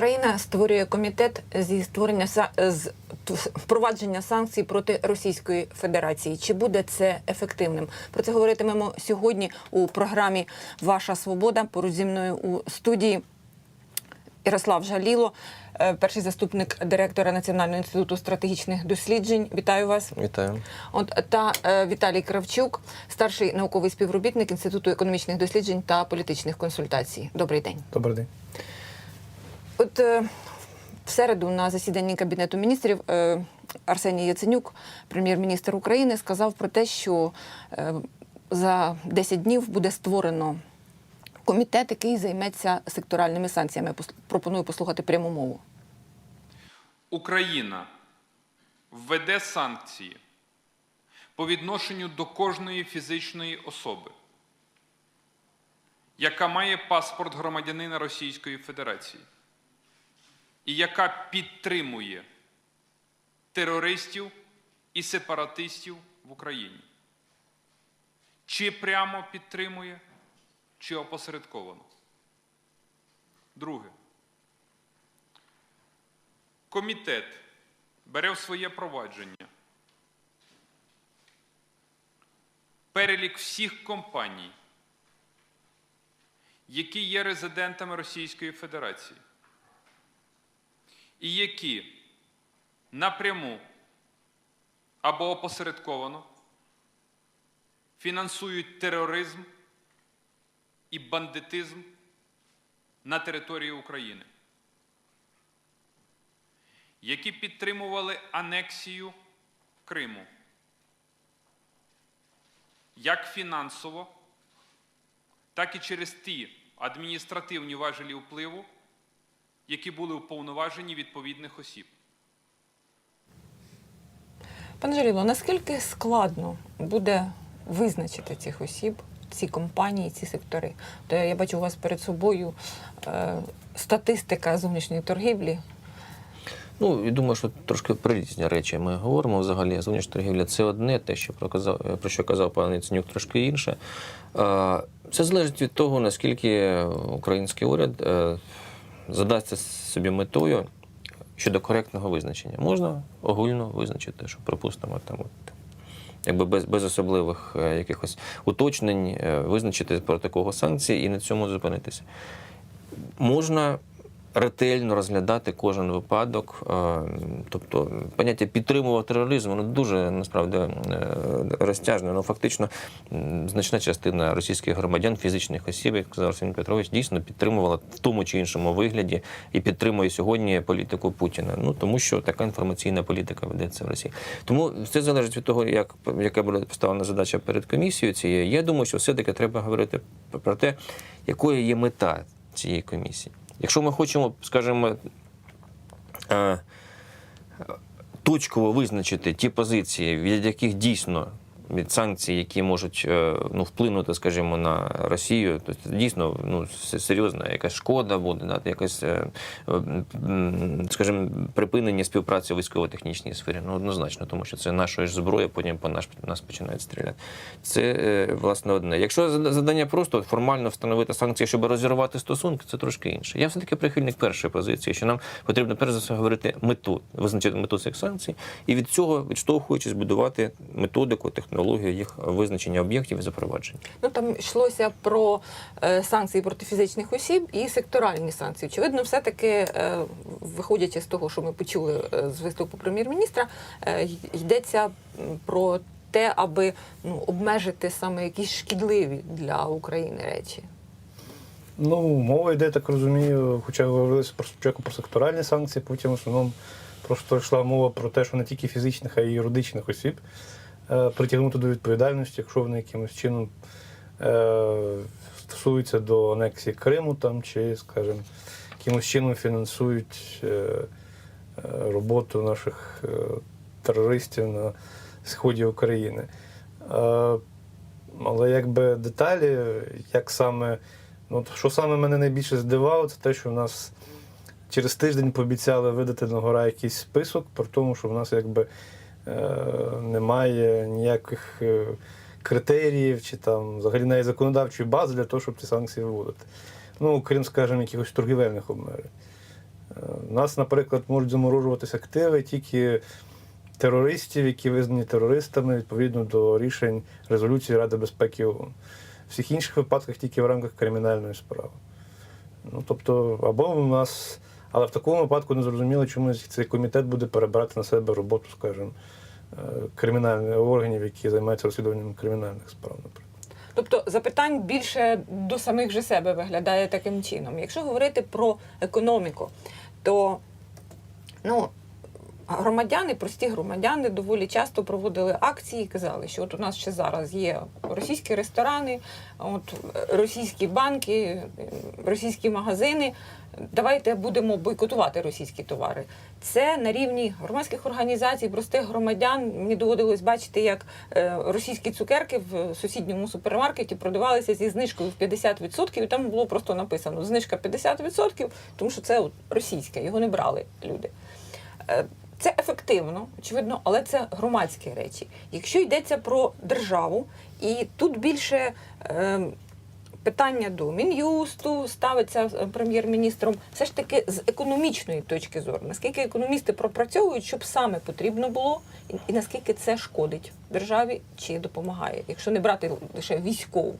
Україна створює комітет зі створення з впровадження санкцій проти Російської Федерації. Чи буде це ефективним? Про це говоритимемо сьогодні у програмі Ваша свобода. Поруч зі мною у студії Ярослав Жаліло, е, перший заступник директора Національного інституту стратегічних досліджень. Вітаю вас. Вітаю. От та е, Віталій Кравчук, старший науковий співробітник Інституту економічних досліджень та політичних консультацій. Добрий день. Добрий день. От е, в середу на засіданні Кабінету міністрів е, Арсеній Яценюк, прем'єр-міністр України, сказав про те, що е, за 10 днів буде створено комітет, який займеться секторальними санкціями. Пропоную послухати пряму мову. Україна введе санкції по відношенню до кожної фізичної особи, яка має паспорт громадянина Російської Федерації і яка підтримує терористів і сепаратистів в Україні. Чи прямо підтримує, чи опосередковано. Друге. Комітет бере в своє провадження перелік всіх компаній, які є резидентами Російської Федерації, і які напряму або опосередковано фінансують тероризм і бандитизм на території України які підтримували анексію Криму як фінансово, так і через ті адміністративні важелі впливу, які були уповноважені відповідних осіб. Пане Жаліло, наскільки складно буде визначити цих осіб, ці компанії, ці сектори? То я бачу у вас перед собою е, статистика зовнішньої торгівлі. Ну і думаю, що трошки про різні речі ми говоримо. Взагалі, зовнішня торгівля це одне, те, що проказав, про що казав пан Яценюк, трошки інше. Е, Це залежить від того, наскільки український уряд е, задасться собі метою щодо коректного визначення. Можна огульно визначити, що припустимо там. От, Якби без, без особливих е, якихось уточнень е, визначити про такого санкції і на цьому зупинитися. Можна ретельно розглядати кожен випадок. е, Тобто поняття підтримував тероризм, воно дуже насправді е, розтяжне. Ну, фактично, значна частина російських громадян, фізичних осіб, як сказав Арсеній Петрович, дійсно підтримувала в тому чи іншому вигляді і підтримує сьогодні політику Путіна. Ну тому що така інформаційна політика ведеться в Росії. Тому все залежить від того, як яка буде поставлена задача перед комісією цією. Я думаю, що все-таки треба говорити про те, якою є мета цієї комісії. Якщо ми хочемо, скажімо, е, точково визначити ті позиції, від яких дійсно санкцій, які можуть е, ну, вплинути, скажімо, на Росію, то це дійсно ну, серйозна якась шкода буде, да, якась, е, скажімо, припинення співпраці у військово-технічній сфері. Ну, однозначно, тому що це нашої ж зброї, потім по наш, нас починають стріляти. Це е, власне одне. Якщо завдання просто формально встановити санкції, щоб розірвати стосунки, це трошки інше. Я все-таки прихильник першої позиції, що нам потрібно перш за все говорити мету, визначити мету цих санкцій, і від цього, відштовхуючись, будувати методику, технологію їх визначення об'єктів і запровадження. Ну там йшлося про е, санкції проти фізичних осіб і секторальні санкції. Очевидно, все-таки, е, виходячи з того, що ми почули е, з виступу прем'єр-міністра, е, йдеться про те, аби ну, обмежити саме якісь шкідливі для України речі. Ну, мова йде, так розумію, хоча говорилося про спочатку про секторальні санкції, потім в основному просто йшла мова про те, що не тільки фізичних, а й юридичних осіб притягнути до відповідальності, якщо вони якимось чином е, стосуються до анексії Криму там, чи, скажімо, якимось чином фінансують е, е, роботу наших е, терористів на сході України. Е, але якби деталі, як саме, ну, що саме мене найбільше здивало, це те, що в нас через тиждень пообіцяли видати на гора якийсь список, про тому, що в нас якби е, немає ніяких е, критеріїв чи там взагалі навіть законодавчої бази для того, щоб ці санкції виводити. Ну, крім, скажімо, якихось торгівельних обмежень. Е, У нас, наприклад, можуть заморожуватися активи тільки терористів, які визнані терористами відповідно до рішень резолюції Ради безпеки ООН. В всіх інших випадках тільки в рамках кримінальної справи. Ну, тобто, або у нас. Але в такому випадку не зрозуміло, чому цей комітет буде перебирати на себе роботу, скажімо, е, кримінальних органів, які займаються розслідуванням кримінальних справ, наприклад. Тобто запитань більше до самих же себе виглядає таким чином. Якщо говорити про економіку, то ну, громадяни, прості громадяни, доволі часто проводили акції казали, що от у нас ще зараз є російські ресторани, от російські банки, російські магазини. Давайте будемо бойкотувати російські товари. Це на рівні громадських організацій, простих громадян. Мені доводилось бачити, як е, російські цукерки в сусідньому супермаркеті продавалися зі знижкою в 50%, і там було просто написано знижка 50%, тому що це от російське, його не брали люди. Це ефективно, очевидно, але це громадські речі. Якщо йдеться про державу, і тут більше е, питання до мін'юсту ставиться е, прем'єр-міністром, все ж таки з економічної точки зору, наскільки економісти пропрацьовують, щоб саме потрібно було, і наскільки це шкодить державі чи допомагає, якщо не брати лише військову.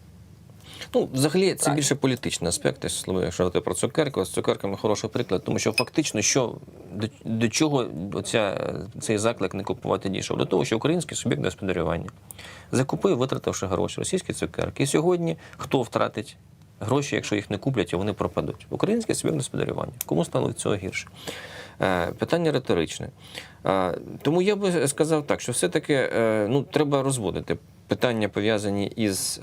Ну, взагалі, це більше політичні аспекти. Слово, якщо говорити про цукерки, з цукерками хороший приклад, тому що фактично, що до, до чого оця, цей заклик не купувати дійшов? До того, що український суб'єкт господарювання закупив, витративши гроші, російські цукерки. І сьогодні хто втратить гроші, якщо їх не куплять, і вони пропадуть? Український суб'єкт господарювання. Кому стало від цього гірше? Е, Питання риторичне. Е, Тому я би сказав так, що все-таки е, ну, треба розводити питання, пов'язані із.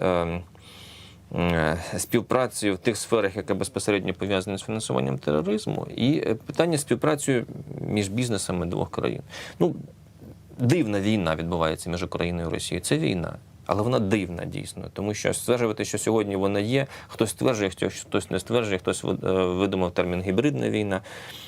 Е, співпрацею в тих сферах, яка безпосередньо пов'язана з фінансуванням тероризму, і е, питання співпраці між бізнесами двох країн. Ну, дивна війна відбувається між Україною і Росією. Це війна. Але вона дивна дійсно, тому що стверджувати, що сьогодні вона є, хтось стверджує, хтось не стверджує, хтось е, видумав термін гібридна війна.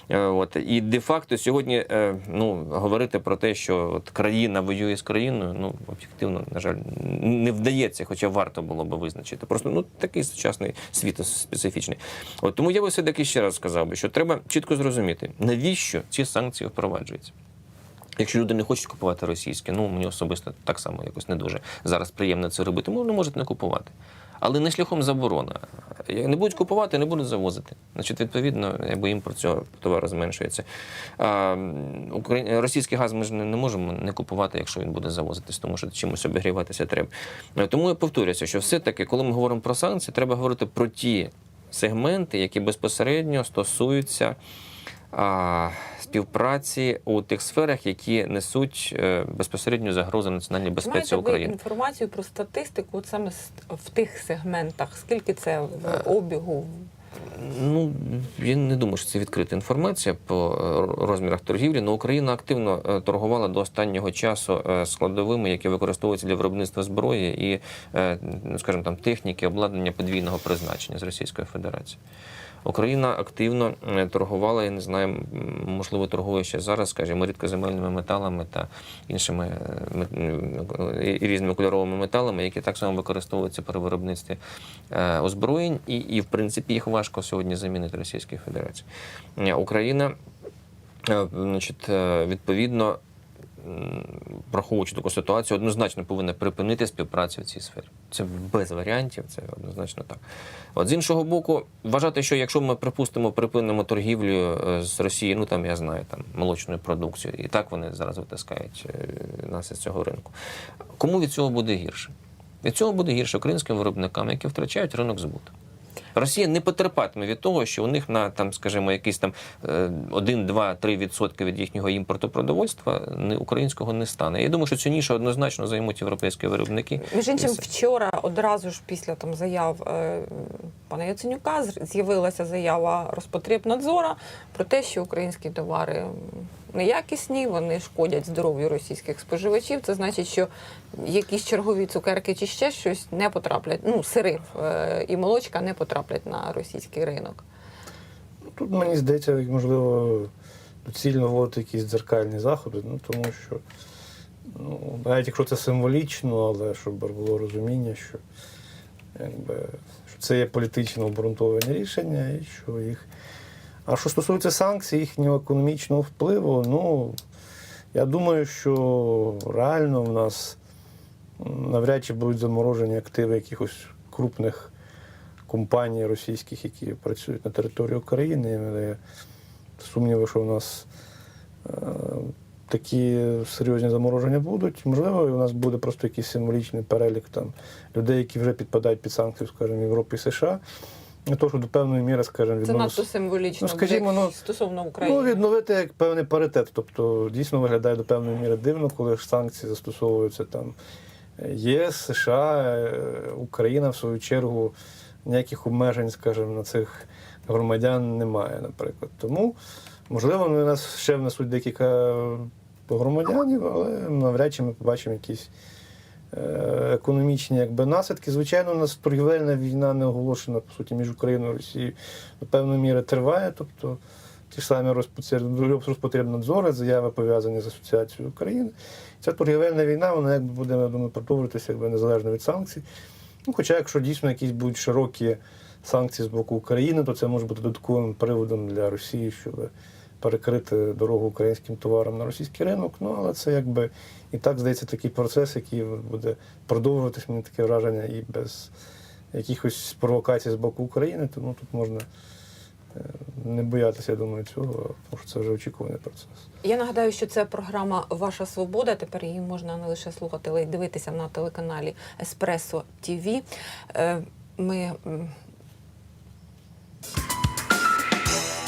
Е, От і де-факто сьогодні е, ну говорити про те, що от країна воює з країною, ну об'єктивно, на жаль, не вдається, хоча варто було би визначити. Просто ну такий сучасний світ специфічний. От тому я би все таки ще раз сказав би, що треба чітко зрозуміти, навіщо ці санкції впроваджуються. Якщо люди не хочуть купувати російське, ну мені особисто так само якось не дуже зараз приємно це робити, можна можуть не купувати. Але не шляхом заборони. Як Не будуть купувати, не будуть завозити. Значить, відповідно, якби імпорт цього товару зменшується. А. Російський газ ми ж не, можемо не купувати, якщо він буде завозитись, тому що чимось обігріватися треба. Е, Тому я повторюся, що все-таки, коли ми говоримо про санкції, треба говорити про ті сегменти, які безпосередньо стосуються співпраці у тих сферах, які несуть е, безпосередню загрозу національній безпеці Маєте ви України. інформацію про статистику от саме в тих сегментах? Скільки це в обігу? Ну я не думаю, що це відкрита інформація по е, розмірах торгівлі. але Україна активно е, торгувала до останнього часу е, складовими, які використовуються для виробництва зброї і, е, ну, скажімо там, техніки, обладнання подвійного призначення з Російської Федерації. Україна активно е, торгувала, я не знаю, можливо, торгує ще зараз, скажімо, рідкоземельними металами та іншими е, і різними кольоровими металами, які так само використовуються при виробництві е, озброєнь, і, і в принципі їх важко сьогодні замінити Російській Федерації. Е, Україна, е, значить, е, відповідно. Враховуючи таку ситуацію, однозначно повинна припинити співпрацю в цій сфері. Це без варіантів, це однозначно так. От з іншого боку, вважати, що якщо ми припустимо, припинимо торгівлю е, з Росії, ну там я знаю, там молочною продукцією, і так вони зараз витискають е, нас із цього ринку. Кому від цього буде гірше? Від цього буде гірше українським виробникам, які втрачають ринок збуту. Росія не потерпатиме від того, що у них на там, скажімо, якісь там е, 1, 2, 3 відсотки від їхнього імпорту продовольства не українського не стане. Я думаю, що цю нішу однозначно займуть європейські виробники. Між іншим, вчора одразу ж після там заяв е, пана Яценюка з'явилася заява Роспотребнадзора про те, що українські товари неякісні, вони шкодять здоров'ю російських споживачів. Це значить, що якісь чергові цукерки чи ще щось не потраплять. Ну, сири е, і молочка не потраплять на російський ринок. Тут мені здається, можливо, доцільно вводити якісь дзеркальні заходи, ну тому що ну, навіть якщо це символічно, але щоб було розуміння, що, якби, що це є політично обґрунтовані рішення і що їх А що стосується санкцій, їхнього економічного впливу, ну я думаю, що реально в нас навряд чи будуть заморожені активи якихось крупних компаній російських, які працюють на території України. Сумніви, що в нас е, такі серйозні замороження будуть. Можливо, у нас буде просто якийсь символічний перелік там людей, які вже підпадають під санкції, скажімо, Європи і США. Не то, що до певної міри, скажімо, Це надто символічно Ну, скажімо, ну, стосовно Ну, відновити як певний паритет. Тобто дійсно виглядає до певної міри дивно, коли ж санкції застосовуються там е, ЄС, США, е, Україна, в свою чергу, ніяких обмежень, скажімо, на цих громадян немає, наприклад. Тому, можливо, вони нас ще внесуть декілька громадянів, але навряд чи ми побачимо якісь. Е, Економічні якби наслідки. Звичайно, у нас торгівельна війна не оголошена по суті між Україною і Росією до певної міри триває. Тобто ті ж самі розпотреб- Роспотребнадзори, заяви пов'язані з Асоціацією України. Ця торгівельна війна, вона якби буде, я думаю, продовжуватися якби незалежно від санкцій. Ну, хоча, якщо дійсно якісь будуть широкі санкції з боку України, то це може бути додатковим приводом для Росії, щоб перекрити дорогу українським товарам на російський ринок. Ну, але це якби і так здається такий процес, який буде продовжуватись, мені таке враження, і без якихось провокацій з боку України. Тому тут можна е, не боятися, я думаю, цього, тому що це вже очікуваний процес. Я нагадаю, що це програма Ваша Свобода. Тепер її можна не лише слухати, але й дивитися на телеканалі Еспресо ТВ. Ми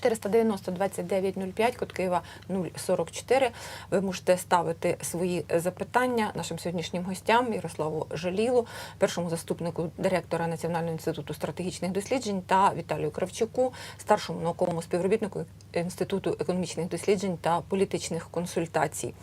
490 2905, код Києва 044. Ви можете ставити свої запитання нашим сьогоднішнім гостям Ярославу Жалілу, першому заступнику директора Національного інституту стратегічних досліджень та Віталію Кравчуку, старшому науковому співробітнику Інституту економічних досліджень та політичних консультацій.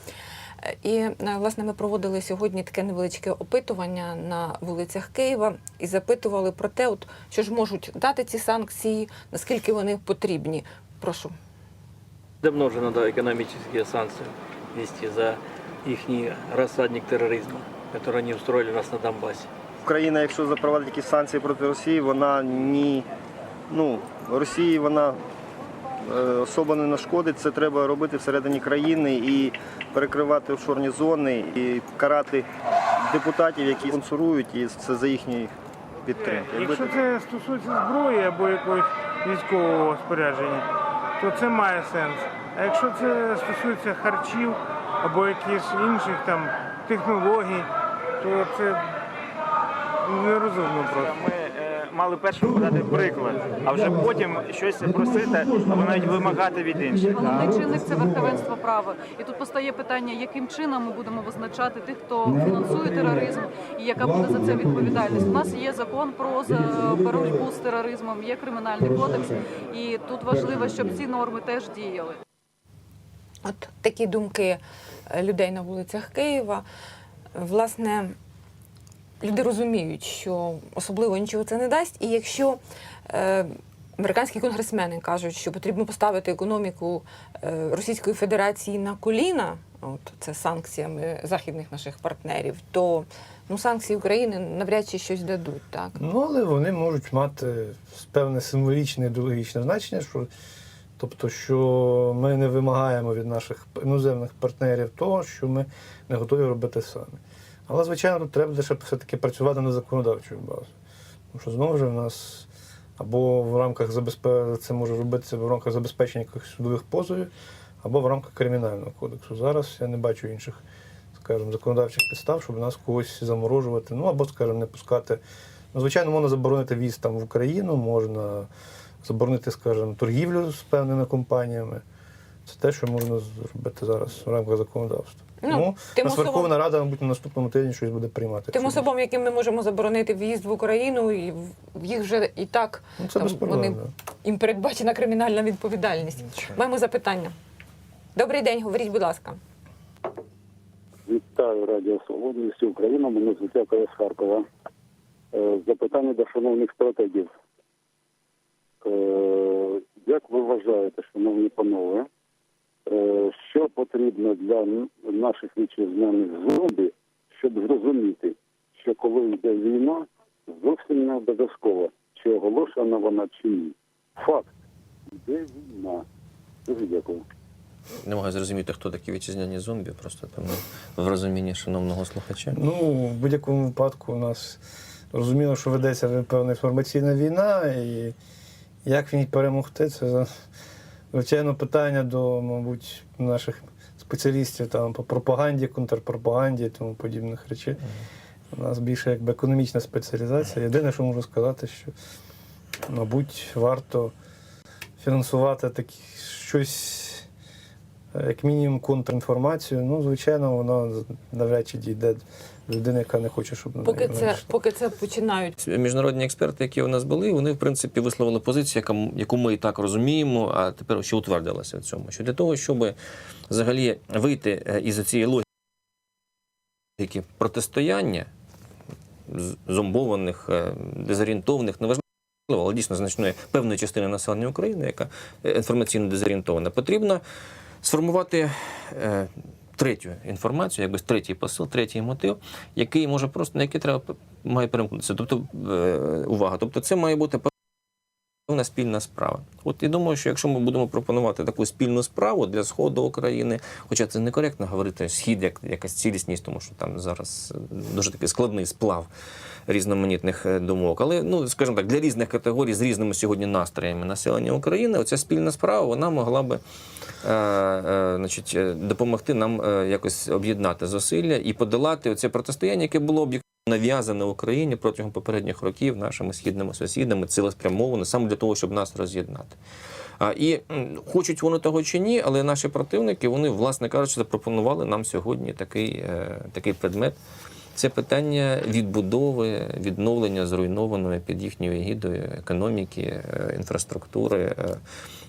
І е, власне ми проводили сьогодні таке невеличке опитування на вулицях Києва і запитували про те, от що ж можуть дати ці санкції, наскільки вони потрібні. Прошу. Давно уже надо экономические санкции вести за их рассадник терроризма, который они устроили у нас на Донбассе. Україна, якщо запровадить якісь санкції проти Росії, вона ні. Ну, Росії вона е, особо не нашкодить. Це треба робити всередині країни і перекривати офшорні зони, і карати депутатів, які спонсорують, і це за їхньої підтримки. Якщо це стосується зброї або якогось військового спорядження, то це має сенс. А якщо це стосується харчів або якихось інших там технологій, то це нерозумно просто. Е, мали першому дати приклад, а вже потім щось просити або навіть вимагати від інших. Головний чинник це верховенство права. І тут постає питання, яким чином ми будемо визначати тих, хто фінансує тероризм, і яка буде за це відповідальність. У нас є закон про за- боротьбу з тероризмом, є кримінальний кодекс, і тут важливо, щоб ці норми теж діяли. От такі думки е, людей на вулицях Києва. Власне, люди розуміють, що особливо нічого це не дасть. І якщо е, американські конгресмени кажуть, що потрібно поставити економіку е, Російської Федерації на коліна, от це санкціями західних наших партнерів, то ну, санкції України навряд чи щось дадуть. Так? Ну, але вони можуть мати певне символічне ідеологічне значення, що, тобто, що ми не вимагаємо від наших іноземних партнерів того, що ми не готові робити самі. Але, звичайно, треба ще все-таки працювати над законодавчою базою. Тому що знову ж у нас або в рамках забезпечення це може робитися в рамках забезпечення якихось судових позовів, або в рамках кримінального кодексу. Зараз я не бачу інших, скажімо, законодавчих підстав, щоб нас когось заморожувати, ну або, скажімо, не пускати. Ну, звичайно, можна заборонити в'їзд там в Україну, можна заборонити, скажімо, торгівлю з певними компаніями. Це те, що можна зробити зараз в рамках законодавства. Ну, Ну, тим нас особам- Верховна Рада, мабуть, на наступному тижні щось буде приймати. Тим особам, яким ми можемо заборонити в'їзд в Україну, і їх вже і так Ну, це там, вони, да. їм передбачена кримінальна відповідальність. Маємо запитання. Добрий день, говоріть, будь ласка. Вітаю Радіо Свобода і Україну. Мене звуть з Харкова. Е, Запитання до шановних стратегів. Е, Як ви вважаєте, шановні панове, що потрібно для наших вітчизняних зомбі, щоб зрозуміти, що коли йде війна, зовсім не обов'язково, чи оголошена вона чи ні. Факт. Йде війна. Дуже дякую. Не можу зрозуміти, хто такі вітчизняні зомбі, просто тому в розумінні шановного слухача. Ну, в будь-якому випадку у нас розуміло, що ведеться певна інформаційна війна, і як в ній перемогти, це звичайно питання до, мабуть, наших спеціалістів там по пропаганді, контрпропаганді і тому подібних речей. У нас більше якби економічна спеціалізація. Єдине, що можу сказати, що, мабуть, варто фінансувати такі щось, е, як мінімум, контрінформацію. Ну, звичайно, воно навряд чи дійде до людини, яка не хоче, щоб на Поки неї це, вийшло. поки це починають Міжнародні експерти, які у нас були, вони в принципі висловили позицію, яка яку ми і так розуміємо, а тепер ще утвердилася в цьому. Що для того, щоб взагалі вийти е, із цієї логіки протистояння зомбованих, е, дезорієнтованих, неважливо, але дійсно значної певної частини населення України, яка е, інформаційно дезорієнтована, потрібно сформувати третю інформацію, якби третій посил, третій мотив, який може просто на який треба має перемкнутися. Тобто е, увага. Тобто, це має бути певна спільна справа. От і думаю, що якщо ми будемо пропонувати таку спільну справу для сходу України, хоча це некоректно говорити схід як якась цілісність, тому що там зараз е, дуже такий складний сплав різноманітних е, думок. Але ну скажімо так, для різних категорій з різними сьогодні настроями населення України, оця спільна справа вона могла би е, е, значить, е, допомогти нам якось об'єднати зусилля і подолати оце протистояння, яке було об'єктивно нав'язане Україні протягом попередніх років нашими східними сусідами, цілеспрямовано саме для того, щоб нас роз'єднати. А, і хочуть вони того чи ні, але наші противники, вони, власне кажучи, запропонували нам сьогодні такий, е, такий предмет. Це питання відбудови, відновлення зруйнованої під їхньою егідою економіки, е, інфраструктури, е,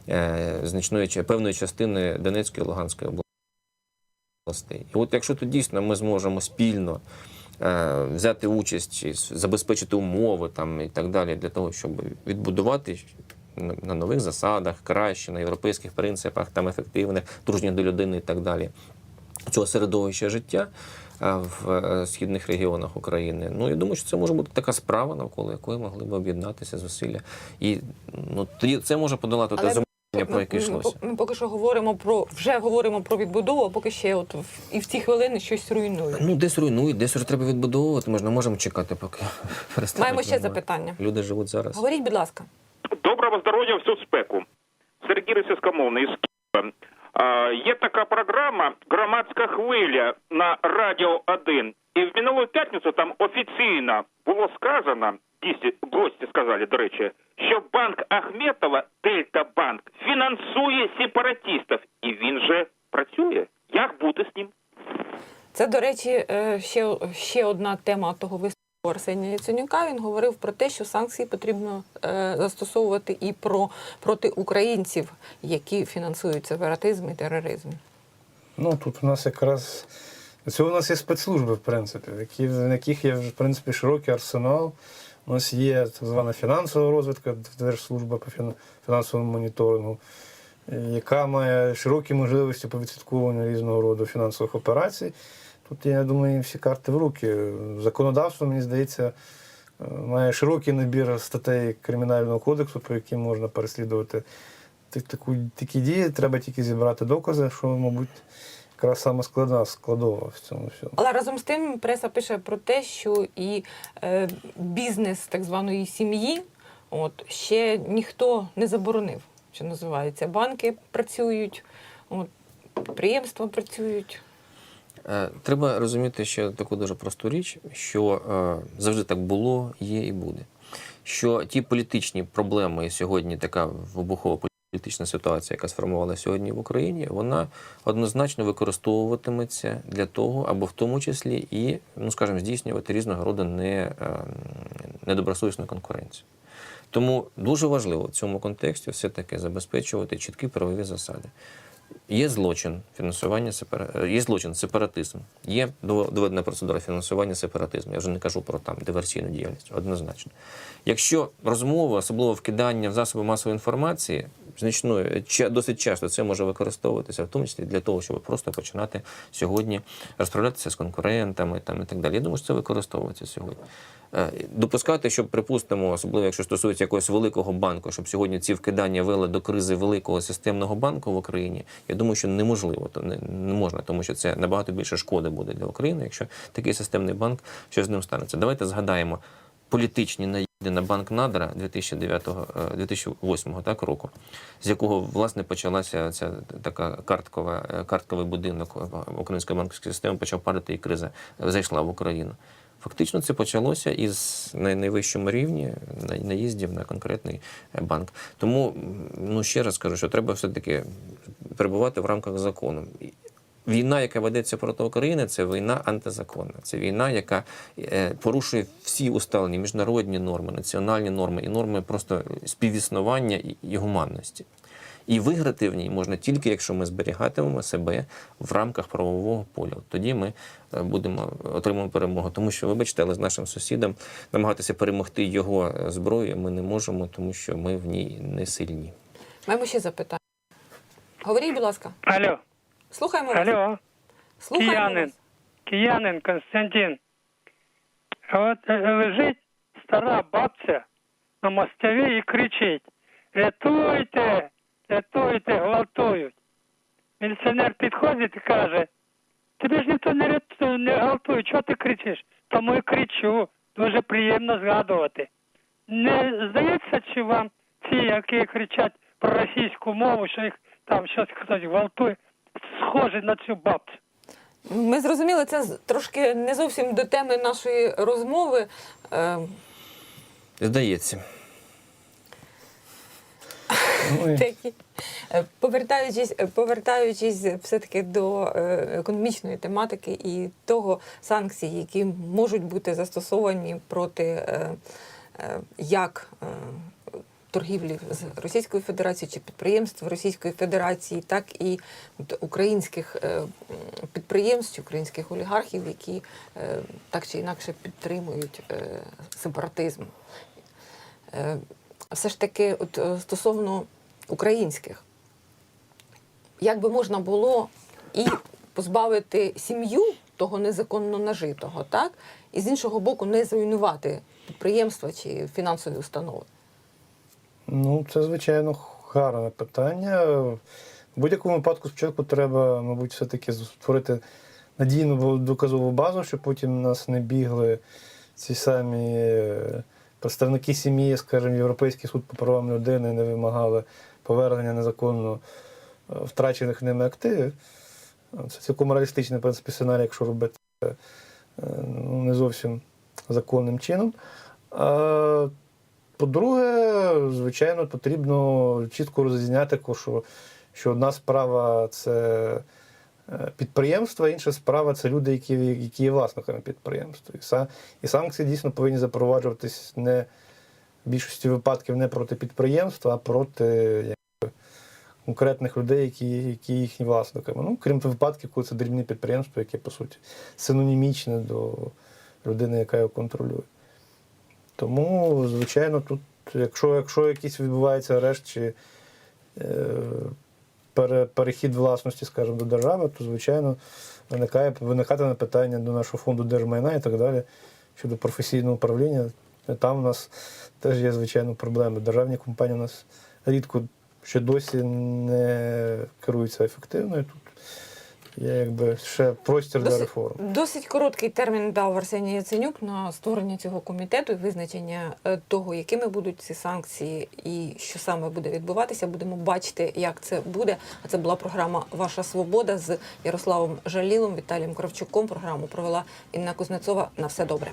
е, значної певної частини Донецької і Луганської областей. І от якщо тут дійсно ми зможемо спільно взяти участь, і забезпечити умови там і так далі для того, щоб відбудувати на нових засадах, краще, на європейських принципах, там ефективних, дружніх до людини і так далі. Цього середовища життя е, в е, східних регіонах України. Ну я думаю, що це може бути така справа, навколо якої могли б об'єднатися зусилля. І ну тоді це може подолати те Але про яке ми, йшлося. ми, ми поки що говоримо про вже говоримо про відбудову, а поки ще от в- і в ці хвилини щось руйнує. Ну, десь руйнують, десь вже треба відбудовувати. Ми ж не можемо чекати, поки перестануть Маємо ще руйнувати. запитання. Люди живуть зараз. Говоріть, будь ласка. Доброго здоров'я всю спеку. Сергій Російськомовний із Києва. А, є така програма Громадська хвиля на Радіо 1. І в минулу п'ятницю там офіційно було сказано, гості, гості сказали, до речі, що банк Ахметова, Дельта Банк, фінансує сепаратистів. І він же працює. Як бути з ним? Це, до речі, е, ще, ще одна тема того виступу Арсенія Яценюка. Він говорив про те, що санкції потрібно е, застосовувати і про проти українців, які фінансують сепаратизм і тероризм. Ну тут у нас якраз цього у нас є спецслужби, в принципі, які, в яких є в принципі широкий арсенал. У нас є так звана фінансова розвідка, Держслужба по фінансовому моніторингу, яка має широкі можливості по відслідковуванню різного роду фінансових операцій. Тут, я думаю, всі карти в руки. Законодавство, мені здається, е, має широкий набір статей Кримінального кодексу, по яким можна переслідувати такі дії. Треба тільки зібрати докази, що, мабуть, якраз саме складна складова в цьому всьому. Але разом з тим преса пише про те, що і е, бізнес так званої сім'ї от, ще ніхто не заборонив, що називається. Банки працюють, от, підприємства працюють. Е, Треба розуміти ще таку дуже просту річ, що е, завжди так було, є і буде. Що ті політичні проблеми і сьогодні така вибухова політична ситуація, яка сформувалася сьогодні в Україні, вона однозначно використовуватиметься для того, або в тому числі і, ну скажімо, здійснювати різного роду не, е, недобросовісну конкуренцію. Тому дуже важливо в цьому контексті все-таки забезпечувати чіткі правові засади. Є злочин фінансування сепара... е, є злочин сепаратизм, є дов- доведена процедура фінансування сепаратизму. Я вже не кажу про там диверсійну діяльність, однозначно. Якщо розмова, особливо вкидання в засоби масової інформації, значною досить часто це може використовуватися, в тому числі для того, щоб просто починати сьогодні розправлятися з конкурентами там і так далі. Я думаю, що це використовується сьогодні. Е, Допускати, щоб припустимо, особливо якщо стосується якогось великого банку, щоб сьогодні ці вкидання вели до кризи великого системного банку в Україні, я думаю, що неможливо, то не, не можна, тому що це набагато більше шкоди буде для України, якщо такий системний банк що з ним станеться. Давайте згадаємо політичні наїзди на банк Надра 2009, е, 2008 так, року, з якого власне почалася ця така карткова, е, картковий будинок е, української банківської системи, почав падати і криза зайшла в Україну. Фактично це почалося із на найвищому рівні на- наїздів на конкретний е, банк. Тому ну ще раз кажу, що треба все-таки перебувати в рамках закону. Війна, яка ведеться проти України, це війна антизаконна. Це війна, яка е, порушує всі усталені міжнародні норми, національні норми і норми просто співіснування і гуманності. І виграти в ній можна тільки, якщо ми зберігатимемо себе в рамках правового поля. От Тоді ми е, будемо отримаємо перемогу. Тому що, вибачте, але з нашим сусідом намагатися перемогти його е, зброєю ми не можемо, тому що ми в ній не сильні. Маємо ще запитання. Говоріть, будь ласка. Алло, Слухаємо вас. алло, Слухаємо киянин, вас. киянин Константин. От е, лежить стара бабця на мостові і кричить: рятуйте, рятуйте, гвалтують. Міліціонер підходить і каже, тебе ж ніхто не рятує, не гвалтує, чого ти кричиш? Тому і кричу, дуже приємно згадувати. Не здається, чи вам ці, які кричать про російську мову, що їх там щось хтось гвалтує, схожі на цю бабцю. Ми зрозуміли, це трошки не зовсім до теми нашої розмови. Е, Здається. Такі. Е, Повертаючись, е, повертаючись все-таки до е, економічної тематики і того санкцій, які можуть бути застосовані проти як торгівлі з Російською Федерацією чи підприємств Російської Федерації, так і українських підприємств, українських олігархів, які так чи інакше підтримують сепаратизм. Все ж таки, от е, стосовно українських, як би можна було і позбавити сім'ю того незаконно нажитого, так? І з іншого боку, не зруйнувати підприємства чи фінансові установи. Ну, це звичайно гарне питання. В будь-якому випадку спочатку треба, мабуть, все-таки створити надійну доказову базу, щоб потім нас не бігли ці самі е, представники сім'ї, скажімо, Європейський суд по правам людини не вимагали повернення незаконно е, втрачених ними активів. Це цілком реалістичний принципі, сценарій, якщо робити е, ну, не зовсім законним чином. По-друге, звичайно, потрібно чітко розрізняти, що, одна справа це підприємства, інша справа це люди, які, які є власниками підприємства. І, са- і санкції дійсно повинні запроваджуватись не в більшості випадків не проти підприємства, а проти якби, конкретних людей, які, які їхні власниками. Ну, крім випадків, коли це дрібні підприємства, яке, по суті, синонімічне до людини, яка його контролює. Тому, звичайно, тут, якщо, якщо якийсь відбувається арешт чи е, перехід власності, скажімо, до держави, то, звичайно, виникає, виникатиме питання до нашого фонду держмайна і так далі щодо професійного управління. Там у нас теж є, звичайно, проблеми. Державні компанії у нас рідко ще досі не керуються ефективно. І тут є якби ще простір для реформ. Досить короткий термін дав Арсеній Яценюк на створення цього комітету і визначення е, того, якими будуть ці санкції і що саме буде відбуватися. Будемо бачити, як це буде. А це була програма Ваша свобода з Ярославом Жалілом, Віталієм Кравчуком. Програму провела Інна Кузнецова. На все добре.